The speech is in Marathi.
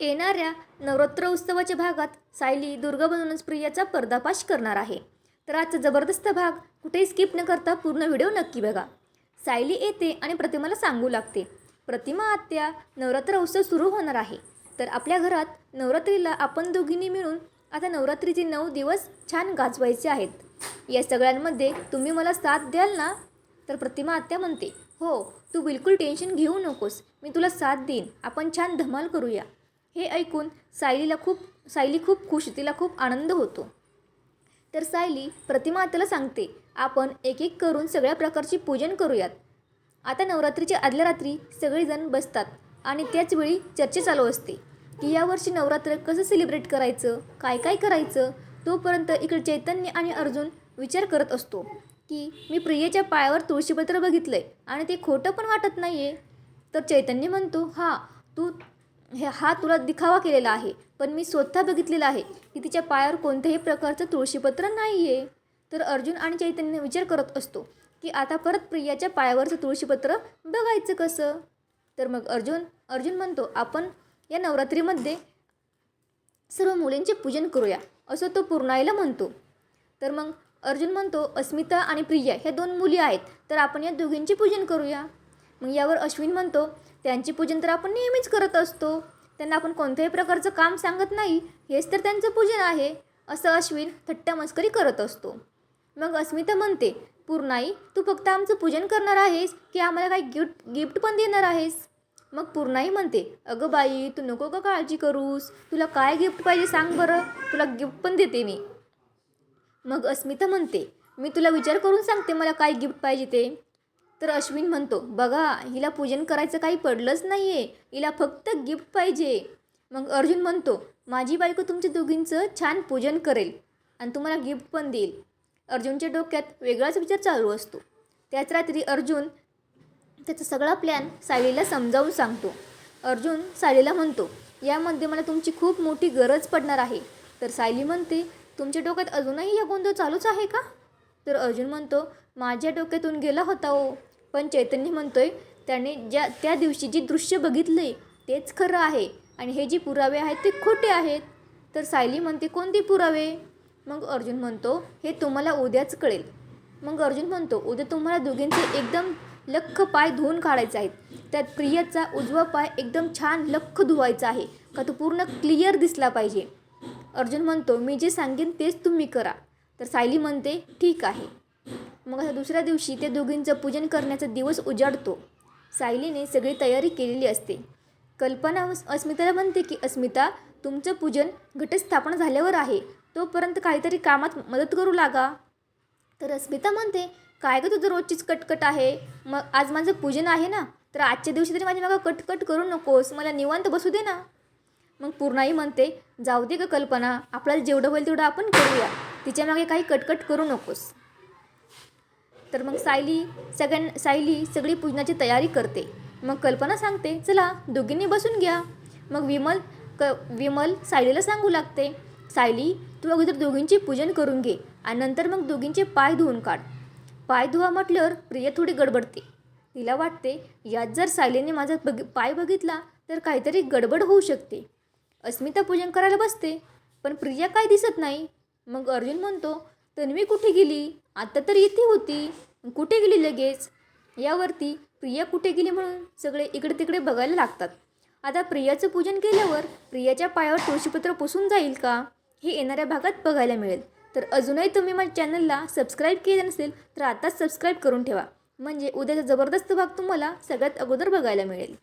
येणाऱ्या नवरात्र उत्सवाच्या भागात सायली दुर्गा बनवूनच प्रियाचा पर्दाफाश करणार आहे. तर आजचा जबरदस्त भाग कुठेही स्किप न करता पूर्ण व्हिडिओ नक्की बघा. सायली येते आणि प्रतिमाला सांगू लागते. प्रतिमा आत्या नवरात्र उत्सव सुरू होणार आहे. तर आपल्या घरात नवरात्रीला आपण दोघींनी मिळून आता नवरात्रीचे नऊ दिवस छान गाजवायचे आहेत. या सगळ्यांमध्ये तुम्ही मला साथ द्याल ना? तर प्रतिमा आत्या म्हणते हो तू बिलकुल टेन्शन घेऊ नकोस. मी तुला साथ देईन. आपण छान धमाल करूया. हे ऐकून सायलीला खूप सायली खूप खुश तिला खूप आनंद होतो. तर सायली प्रतिमा आताला सांगते आपण एक एक करून सगळ्या प्रकारची पूजन करूयात. आता नवरात्रीच्या आदल्या रात्री सगळेजण बसतात आणि त्याचवेळी चर्चा चालू असते की यावर्षी नवरात्र कसं सेलिब्रेट करायचं काय काय करायचं? तोपर्यंत इकडे चैतन्य आणि अर्जुन विचार करत असतो की मी प्रियेच्या पायावर तुळशीपत्र बघितलं आहे आणि ते खोटं पण वाटत नाही आहे तर चैतन्य म्हणतो हा तू हे हा तुला दिखावा केलेला आहे पण मी स्वतः बघितलेला आहे की तिच्या पायावर कोणत्याही प्रकारचं तुळशीपत्र नाही आहे तर अर्जुन आणि चैतन्य विचार करत असतो की आता परत प्रियाच्या पायावरचं तुळशीपत्र बघायचं कसं? तर मग अर्जुन अर्जुन म्हणतो आपण या नवरात्रीमध्ये सर्व मुलींचे पूजन करूया असं तो पूर्णाईला म्हणतो. तर मग अर्जुन म्हणतो अस्मिता आणि प्रिया ह्या दोन मुली आहेत तर आपण या दोघींचे पूजन करूया. मग यावर अश्विन म्हणतो त्यांचे पूजन तर आपण नेहमीच करत असतो. त्यांना आपण कोणत्याही प्रकारचं काम सांगत नाही हेच तर त्यांचं पूजन आहे असं अश्विन थट्टा मस्करी करत असतो. मग अस्मिता म्हणते पूर्णाई तू फक्त आमचं पूजन करणार आहेस की आम्हाला काही गिफ्ट गिफ्ट पण देणार आहेस? मग पूर्णाई म्हणते अगं बाई तू नको का काळजी करूस. तुला काय गिफ्ट पाहिजे सांग बरं. तुला गिफ्ट पण देते मी. मग अस्मिता म्हणते मी तुला विचार करून सांगते मला काय गिफ्ट पाहिजे ते. तर अश्विन म्हणतो बघा हिला पूजन करायचं काही पडलंच नाही आहे हिला फक्त गिफ्ट पाहिजे. मग अर्जुन म्हणतो माझी बायको तुमच्या दोघींचं छान पूजन करेल आणि तुम्हाला गिफ्ट पण देईल. अर्जुनच्या डोक्यात वेगळाच विचार चालू असतो. त्याच रात्री अर्जुन त्याचा सगळा प्लॅन सायलीला समजावून सांगतो. अर्जुन सायलीला म्हणतो यामध्ये मला तुमची खूप मोठी गरज पडणार आहे. तर सायली म्हणते तुमच्या डोक्यात अजूनही या गोंधळ चालूच आहे का? तर अर्जुन म्हणतो माझ्या डोक्यातून गेला होता हो पण चैतन्य म्हणतोय त्याने ज्या त्या दिवशी जी दृश्य बघितले तेच खरं आहे. आणि हे जे पुरावे आहेत ते खोटे आहेत. तर सायली म्हणते कोणते पुरावे? मग अर्जुन म्हणतो हे तुम्हाला उद्याच कळेल. मग अर्जुन म्हणतो उद्या तुम्हाला दोघींचे एकदम लख पाय धुवून काढायचे आहेत. त्यात प्रियाचा उजवा पाय एकदम छान लख धुवायचा आहे का तो पूर्ण क्लिअर दिसला पाहिजे? अर्जुन म्हणतो मी जे सांगेन तेच तुम्ही करा. तर सायली म्हणते ठीक आहे. मग आता दुसऱ्या दिवशी त्या दोघींचं पूजन करण्याचा दिवस उजाडतो. सायलीने सगळी तयारी केलेली असते. कल्पना अस्मिताला म्हणते की अस्मिता तुमचं पूजन घटस्थापना झाल्यावर आहे. तोपर्यंत काहीतरी कामात मदत करू लागा. तर अस्मिता म्हणते काय गं तुझं रोजचीच कटकट आहे? मग आज माझं पूजन आहे ना? तर आजच्या दिवशी तरी माझ्या मागं कटकट करू नकोस. मला निवांत बसू दे ना. मग पूर्णाई म्हणते जाऊ दे गं कल्पना. आपल्याला जेवढं होईल तेवढं आपण करूया. तिच्यामागे काही कटकट करू नकोस. तर मग सायली सगळ्यां सायली सगळी पूजनाची तयारी करते. मग कल्पना सांगते चला दोघींनी बसून घ्या. मग विमल क विमल सायलीला सांगू लागते सायली तू अगोदर दोघींचे पूजन करून घे आणि नंतर मग दोघींचे पाय धुवून काढ. पाय धुवा म्हटल्यावर प्रिया थोडी गडबडते. तिला वाटते यात जर सायलीने माझा बघ पाय बघितला तर काहीतरी गडबड होऊ शकते. अस्मिता पूजन करायला बसते पण प्रिया काय दिसत नाही? मग अर्जुन म्हणतो तन्वी कुठे गेली? आत्ता तर इथे होती. कुठे गेली लगेच? यावरती प्रिया कुठे गेली म्हणून? सगळे इकडे तिकडे बघायला लागतात. आता प्रियाचं पूजन केल्यावर प्रियाच्या पायावर तुळशीपत्र पुसून जाईल का? हे येणाऱ्या भागात बघायला मिळेल. तर अजूनही तुम्ही माझ्या चॅनलला सबस्क्राईब केलं नसेल तर आताच सबस्क्राईब करून ठेवा. म्हणजे उद्याचा जबरदस्त भाग तुम्हाला सगळ्यात अगोदर बघायला मिळेल.